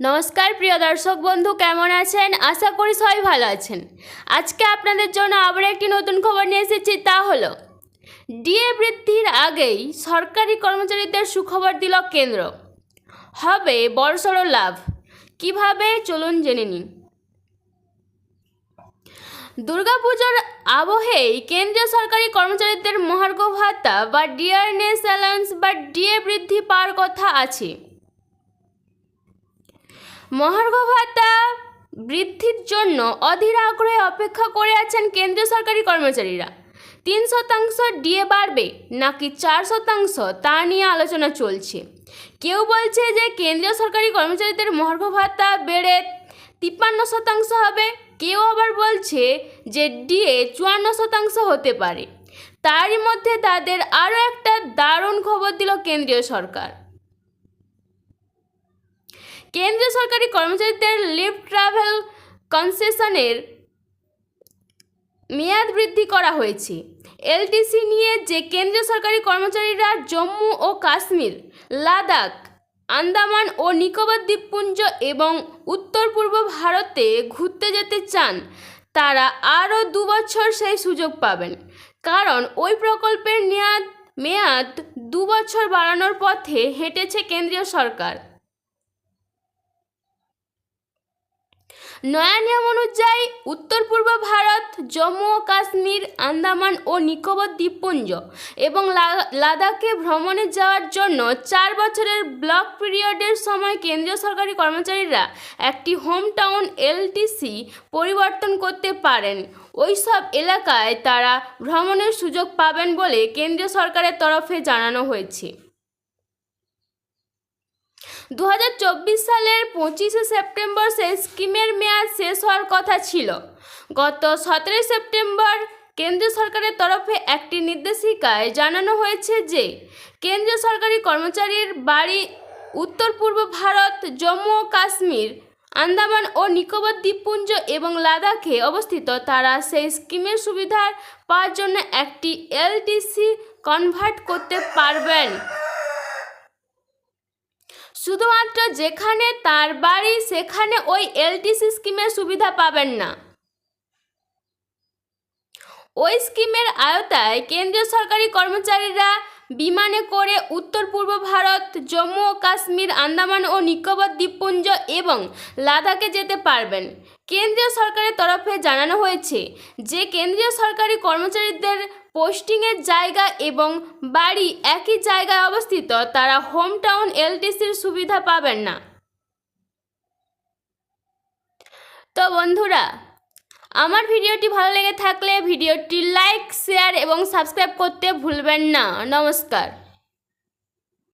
নমস্কার, প্রিয় দর্শক বন্ধু, কেমন আছেন? আশা করি সবাই ভালো আছেন। আজকে আপনাদের জন্য আবার একটি নতুন খবর নিয়ে এসেছি, তা হলো, ডিএ বৃদ্ধির আগেই সরকারি কর্মচারীদের সুখবর দিল কেন্দ্র। হবে বড়সড় লাভ। কীভাবে? চলুন জেনে নিন। দুর্গাপুজোর আবহেই কেন্দ্রীয় সরকারি কর্মচারীদের মহার্ঘ ভাতা বা ডিয়ারনেস অ্যালায়েন্স বা ডিএ বৃদ্ধি পাওয়ার কথা আছে। মহার্ঘ ভাতা বৃদ্ধির জন্য অধীর আগ্রহে অপেক্ষা করে আছেন কেন্দ্রীয় সরকারি কর্মচারীরা। তিন শতাংশ ডিএ বাড়বে নাকি চার শতাংশ তা নিয়ে আলোচনা চলছে। কেউ বলছে যে কেন্দ্রীয় সরকারি কর্মচারীদের মহার্ঘ ভাতা বেড়ে তিপ্পান্ন শতাংশ হবে। কেউ আবার বলছে যে ডিএ চুয়ান্ন শতাংশ হতে পারে। তারই মধ্যে তাদের আরও একটা দারুণ খবর দিল কেন্দ্রীয় সরকার। কেন্দ্রীয় সরকারি কর্মচারীদের লিভ ট্রাভেল কনসেশনের মেয়াদ বৃদ্ধি করা হয়েছে। এলটিসি নিয়ে যে কেন্দ্রীয় সরকারি কর্মচারীরা জম্মু ও কাশ্মীর, লাদাখ, আন্দামান ও নিকোবর দ্বীপপুঞ্জ এবং উত্তর পূর্ব ভারতে ঘুরতে যেতে চান, তারা আরও দু বছর সেই সুযোগ পাবেন। কারণ ওই প্রকল্পের মেয়াদ মেয়াদ দু বছর বাড়ানোর পথে হেঁটেছে কেন্দ্রীয় সরকার। নয়া নিয়ম অনুযায়ী উত্তর পূর্ব ভারত, জম্মু ও কাশ্মীর, আন্দামান ও নিকোবর দ্বীপপুঞ্জ এবং লাদাখে ভ্রমণে যাওয়ার জন্য চার বছরের ব্লক পিরিয়ডের সময় কেন্দ্রীয় সরকারি কর্মচারীরা একটি হোম টাউন এলটিসি পরিবর্তন করতে পারেন। ওই সব এলাকায় তারা ভ্রমণের সুযোগ পাবেন বলে কেন্দ্রীয় সরকারের তরফে জানানো হয়েছে। দু হাজার চব্বিশ সালের পঁচিশে সেপ্টেম্বর সেই স্কিমের মেয়াদ শেষ হওয়ার কথা ছিল। গত সতেরোই সেপ্টেম্বর কেন্দ্রীয় সরকারের তরফে একটি নির্দেশিকায় জানানো হয়েছে যে, কেন্দ্রীয় সরকারি কর্মচারীর বাড়ি উত্তর পূর্ব ভারত, জম্মু ও কাশ্মীর, আন্দামান ও নিকোবর দ্বীপপুঞ্জ এবং লাদাখে অবস্থিত। তারা সেই স্কিমের সুবিধা পাওয়ার জন্য একটি এলটিসি কনভার্ট করতে পারবেন। শুধুমাত্র যেখানে তার বাড়ি, সেখানে ওই এলটিসি স্কিমের সুবিধা পাবেন না। ওই স্কিমের আওতায় কেন্দ্রীয় সরকারি কর্মচারীরা বিমানে করে উত্তর পূর্ব ভারত, জম্মু ও কাশ্মীর, আন্দামান ও নিকোবর দ্বীপপুঞ্জ এবং লাদাখে যেতে পারবেন। কেন্দ্রীয় সরকারের তরফে জানানো হয়েছে যে কেন্দ্রীয় সরকারি কর্মচারীদের পোস্টিংয়ের জায়গা এবং বাড়ি একই জায়গায় অবস্থিত, তারা হোম টাউন এলটিসির সুবিধা পাবেন না। তো বন্ধুরা, আমার ভিডিওটি ভালো লেগে থাকলে ভিডিওটি লাইক, শেয়ার এবং সাবস্ক্রাইব করতে ভুলবেন না। নমস্কার।